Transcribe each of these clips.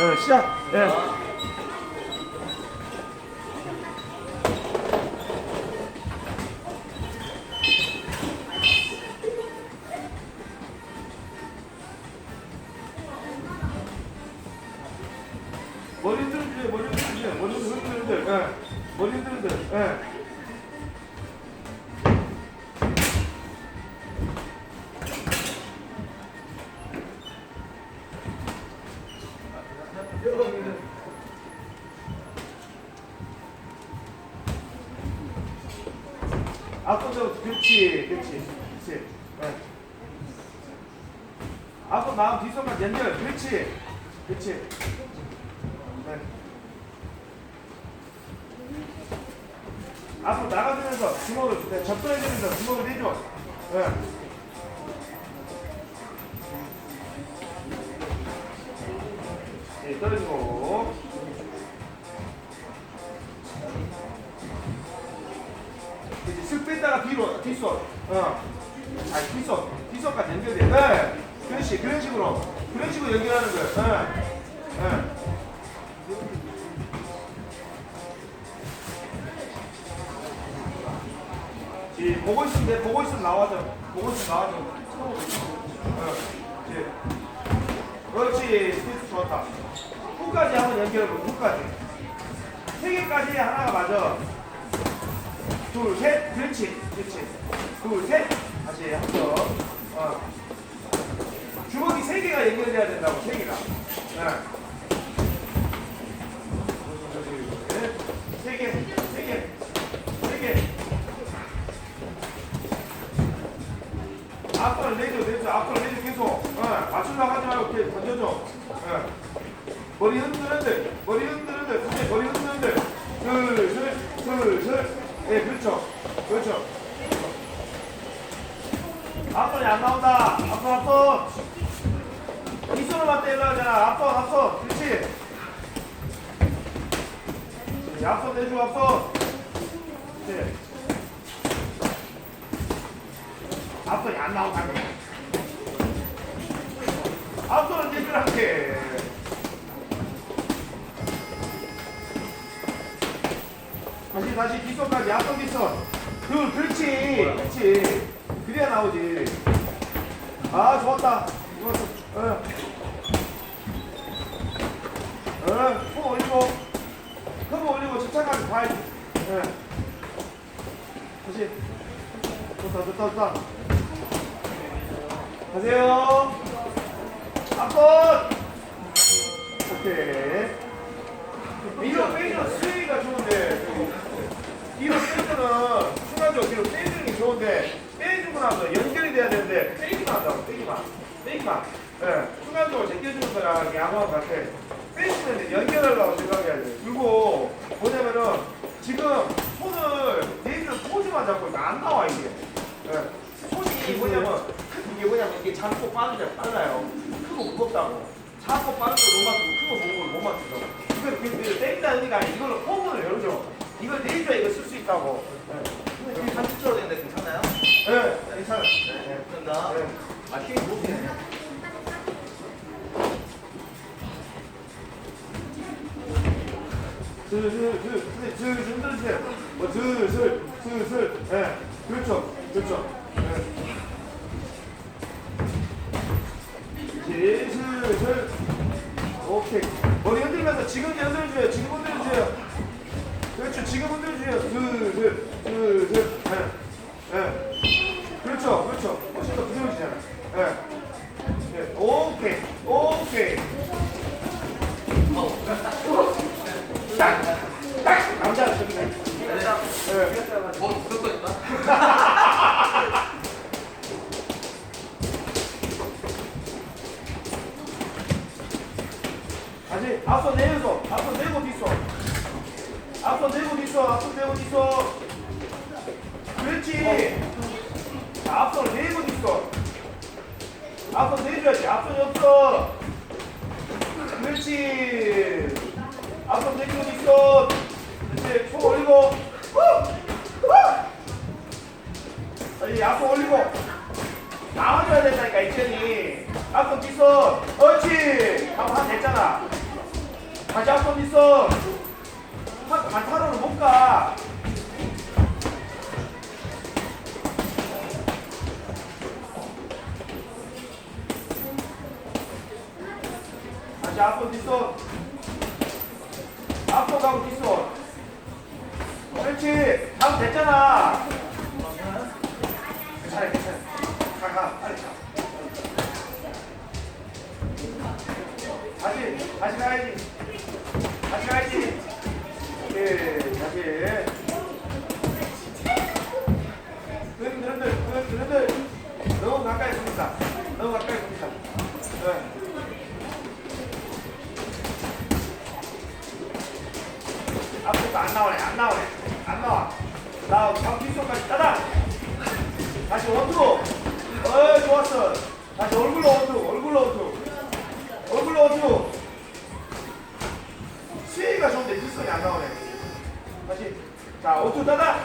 예, 시작. 예. 머리 흔들어 주세요. 머리 흔들어 주세요. 머리 흔들어 주세요. 예. 머리 흔들어 주세요. 예. 앞으로 마음 뒷손만 연결, 그렇지, 그렇지. 네. 앞으로 나가면서 주먹을 네, 접근해주면서 주먹을 내줘. 네. 네, 떨어지고. 이제 쓱 뺐다가 뒤로 뒷손 어 아니 뒷손 뒷손까지 연결돼. 네. 그렇지 그런 식으로. 그런 식으로 연결하는 거예요. 네. 네. 이 보고 있으면 돼. 보고 있으면 나와줘. 보고 있으면 나와줘. 어, 예. 그렇지. 스피스 좋다. 후까지 한번 연결해보고 후까지. 세 개까지 하나가 맞아. 둘, 셋, 그렇지, 그렇지. 둘, 셋, 다시 한 번. 어. 주먹이 세 개가 연결돼야 된다고, 세 개가. 네. 세 개, 세 개, 세 개. 앞으로 내줘, 내줘, 앞으로 내줘, 계속. 어. 맞추려고 하지 말고 이렇게 던져줘. 어. 머리 흔들흔들, 머리 선생님 머리 흔들흔들. 둘, 셋, 둘, 셋. 예, 그렇죠. 그렇죠. 앞손이 안 나온다. 앞손, 앞손. 이 손을 맞대 일로 하잖아. 앞손, 앞손. 그렇지. 예, 앞손 내주고, 앞손. 그렇지. 앞손이 안 나온다. 아 좋았다. 좋았어. 어. 어, 손 올리고 허브 올리고 집착하게 가야지 예. 다시. 좋다 좋다 좋다. 가세요. 앞손 오케이. 뒤로 빼주는 스윙이가 좋은데. 뒤로 빼주는 순간적으로 빼주는 게 좋은데 빼주고 나서 연결이 돼야 되는데 빼기만 한다고 빼기만 빼기만 예, 순간적으로 제껴주는 거랑 양호한 것 같아. 빼주면 연결하려고 생각해야 돼. 그리고 뭐냐면은 지금 손을 내주는 포즈만 잡고 있으면 안 나와 이게. 예, 손이 뭐냐면 이게 뭐냐면 이게 잡고 빠르잖아 빨라요. 크고 무겁다고. 잡고 빠른 걸못 맞추고 크고 무거운 걸못 맞추고. 이걸 그 땡다는 의미가 아니라 이걸로 포문을 열죠. 이걸 내줘야 이거 쓸 수 있다고. 여기 30초로 되는데 괜찮나요? 예 네, 네. 네. 아, 힘이 뭐예 그렇죠 그렇죠 예 흔들면서 지금 흔들어줘요 지금 그렇죠 예 예. 예. 뭐, 그것도 있나? 다시 앞서 내면서 앞서 내고 뒤서 앞서 내고 뒤서 앞서 내고 뒤서 그렇지 자, 앞서 내고 뒤서 앞서 내줘야지 앞선이 없어 그렇지 앞서 내고 뒤서 그렇지 손 올리고 후! 후! 다시 앞서 올리고 나와줘야 된다니까 이천이. 앞서 뒤서 옳지. 하고 한 됐잖아. 다시 한번 있어. 한 반타로는 못 가. 다시 앞으로 뒷손. 앞으로 가고 뒷손. 그렇지. 다음 됐잖아 괜찮아 가가 빨리 가 다시 다시 가야지. 다시 가야지. 오케이 다시 흔들 흔들 흔들 흔들 너무 가까이 섭니다. 너무 가까이 섭니다. 네. 앞으로 안 나오네 안 나오네. 안 나와. 나 방귀손까지 따라 다시 원투 어 좋았어. 다시 얼굴로 원투 얼굴로 원투 얼굴로 원투 수위가 좋은데 뒷손이 안 나오네. 다시. 자 원투 따다.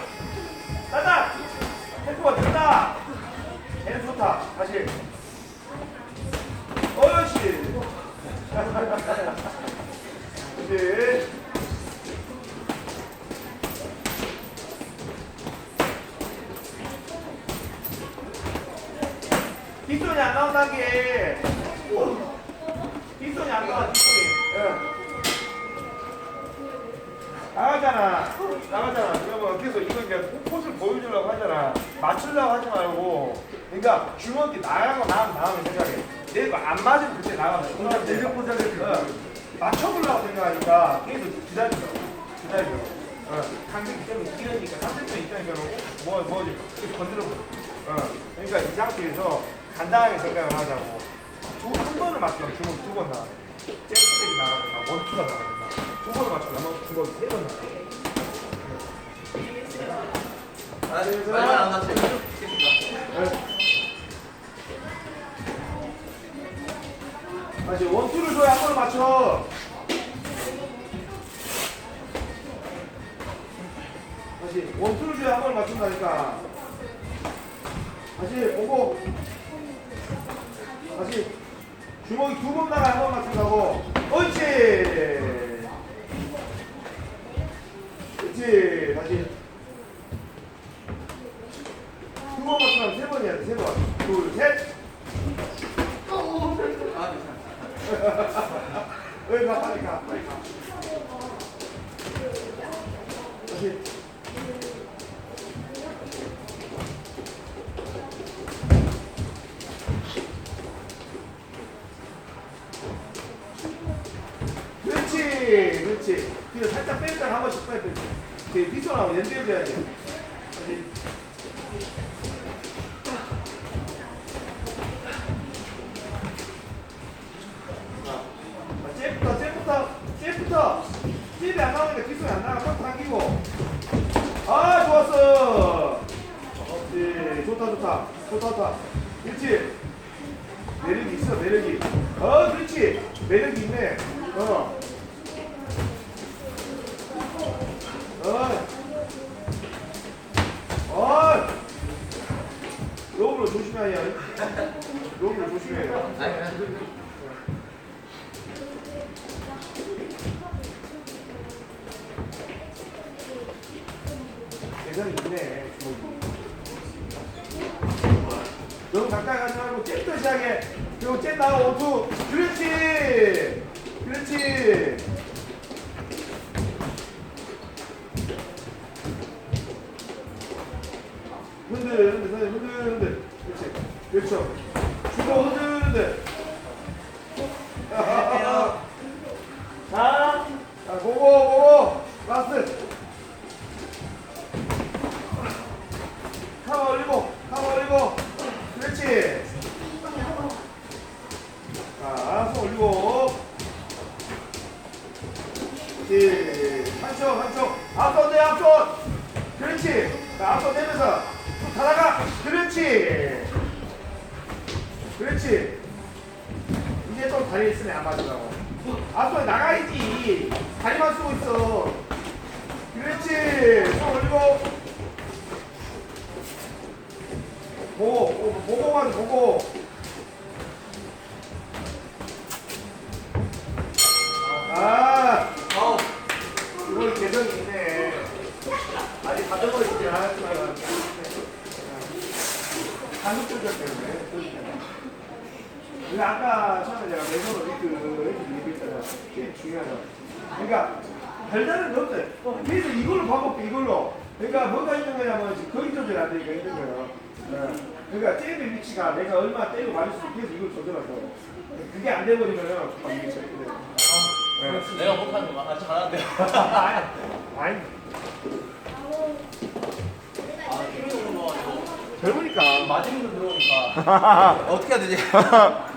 따다. 템포가 된다. 얘는 좋다. 다시. 어이씨. 그렇지 뒷손이 안 나온다는 게 뒷손이 안 나와 뒷손이. 예. 나가잖아. 나가잖아. 그러면 계속 이거 이제 포즈를 보여주려고 하잖아. 맞추려고 하지 말고. 그러니까 주먹이 나가고 나면 나가면 생각해. 내가 안 맞으면 그때 나가면 동작 내력 보자를 맞춰보려고 생각하니까 계속 기다리죠. 어, 강력기 때문에 길으니까 상대편 입장에서는 뭐, 뭐, 이렇게 건드려 버려. 어, 그러니까 이 상태에서 간단하게 생각을 하자고. 두, 한 번을 맞추면 주먹 두번 나가. 잽스텝이 나가든가, 원투가 나가든가. 두 번을 맞추면 주먹이 세번 나가. 아, 말만 안 나서 재밌다. 다시 원투를 줘야 한 번을 맞춰. 다시 원투를 줘야 한 번을 맞춘다니까. 다시 오고. 다시 주먹이 두 번 나가 한번 맞춘다고. 옳지. 그렇지. 다시 두 번 맞추면 세 번이야 돼. 세 번. 둘, 셋. 아, 빨리 가 빨리 가 다시 그렇지 그렇지 뒤로 살짝 뺐다가 한 번씩 빼 빼. 뒤에 뒷손하고 연결해야 돼. 자, 잽부터 잽부터 잽부터. 잽이 안 나오니까 뒷손이 안 나가 딱 당기고. 아 좋았어. 그렇지 좋다 좋다. 좋다 좋다. 그렇지. 매력이 있어 매력이. 어 그렇지. 매력이 있네. 어 어. 어. 로브로 조심해야 해. 로브로 조심해. 아니, 그냥 예산이 있네. 너무 가까이 가지 말고 잽도 시작해. 그리고 잽 나와 오투. 그렇지. 그렇지. 흔들 흔들 흔들. 그렇지. 그렇죠. 흔들 흔들. 자, 자, 고고 고고. 라스트. 카바 올리고 카바 올리고 그렇지 자 손 올리고 그렇지 한쪽 한쪽 앞손 내 앞손 다리 있으면 안 맞으라고. 아또 나가야지. 다리만 쓰고 있어. 그렇지. 손 올리고. 보고 보고만 보고. 아 아우. 이거 계정 있네. 아직 가져버리 지 않았지만. 네. 아, 단독 조절 때문에. 고. 아, 근데 아까 처음에 내가 매너로 이렇게 이렇게 얘기했잖아. 제일 중요하다. 그러니까 별다른 게 없어요. 그래서 이걸로 바꿔볼게 이걸로. 그러니까 뭐가 있는 거냐면 지금 거리 조절이 안 되니까 힘든 거예요. 네. 그러니까 잽의 위치가 내가 얼마 때리고 맞을 수 있게 해서 이걸 조절할 거예요. 그게 안 돼버리면은 막 이게 절대 돼요. 네. 내가 못하는 거 아, 잘하는데요. 아니. 아, 거 젊으니까. 맞으면 들어오니까 어떻게 해야 되지?